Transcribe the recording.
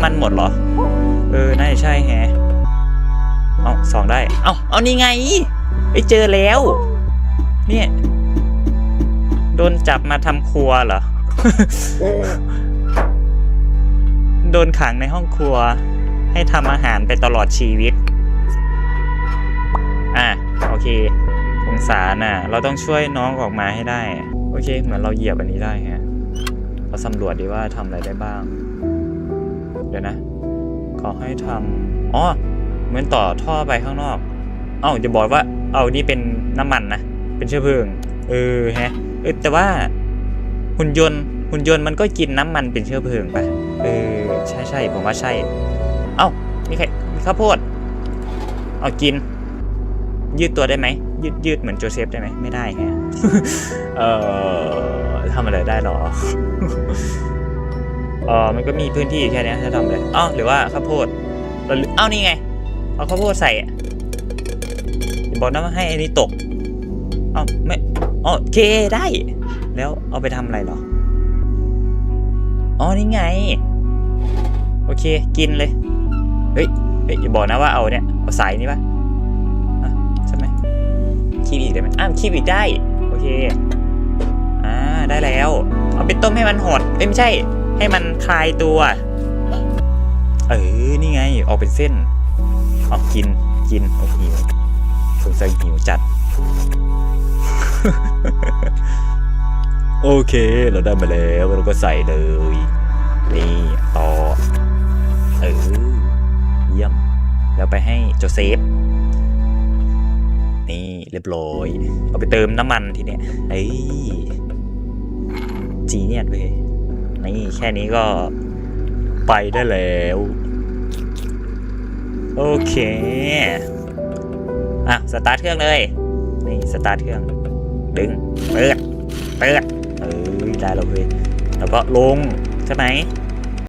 ำมันหมดเหรอ เออ น่าจะใช่แฮะเอาสองได้ เอาเอานี่ไงไปเจอแล้ว เนี่ย โดนจับมาทำครัวเหรอ โดนขังในห้องครัว ให้ทำอาหารไปตลอดชีวิต อะ โอเคสงสารน่ะ เราต้องช่วยน้องออกมาให้ได้ โอเค เหมือนเราเหยียบอันนี้ได้ฮะเราสำรวจดีว่าทำอะไรได้บ้าง เดี๋ยวนะ ขอให้ทำอ๋อ เหมือนต่อท่อไปข้างนอก เอ้าจะบอกว่า เอานี่เป็นน้ำมันนะ เป็นเชื้อเพลิง เออฮะ เออแต่ว่าหุ่นยนต์ หุ่นยนต์มันก็กินน้ำมันเป็นเชื้อเพลิงปะเออ ใช่ใช่ผมว่าใช่ เอ้า มีใครมีข้าวโพด เอากิน ยืดตัวได้ไหม ยืดยืดเหมือนโจเซฟได้ไหม ไม่ได้ฮะ เออทำอะไรได้หรอ เออมันก็มีพื้นที่แค่นี้ยถ้าทำเลยอ้าวหรือว่าข้าวโพดเราอ้านี่ไง เอาข้าวโพดใส่อะอย่าบอกนะว่าให้อันนี้ตกเอ้าไม่อ๋อโอเคได้ แล้วเอาไปทำอะไรเหรอ อ๋อนี่ไง โอเคกินเลย เฮ้ยเฮ้ยอย่าบอกนะว่าเอาเนี่ยเอาสายนี้ปะอะใช่ไหมคีบอีกได้ไหมอ้าวคีบอีกได้ โอเคอ่าได้แล้ว เอาไปต้มให้มันหดเอ้ยไม่ใช่ ให้มันคลายตัว เออ นี่ไง ออกเป็นเส้นเอากิน กินโอ้หิวสงสัยหิวจัด โอเค เราได้มาแล้วเราก็ใส่เลย นี่ต่อ เออ เยี่ยม แล้วไปให้โจเซฟ นี่เรียบร้อย เอาไปเติมน้ำมันทีเนี้ย เอ้ยจีเนียดเว้ย นี่แค่นี้ก็ไปได้แล้ว โอเค อะ สตาร์ทเครื่องเลย นี่ สตาร์ทเครื่อง ดึง เปิด เปิด เออได้แล้วเว้ยแล้วก็ลง ใช่ไหม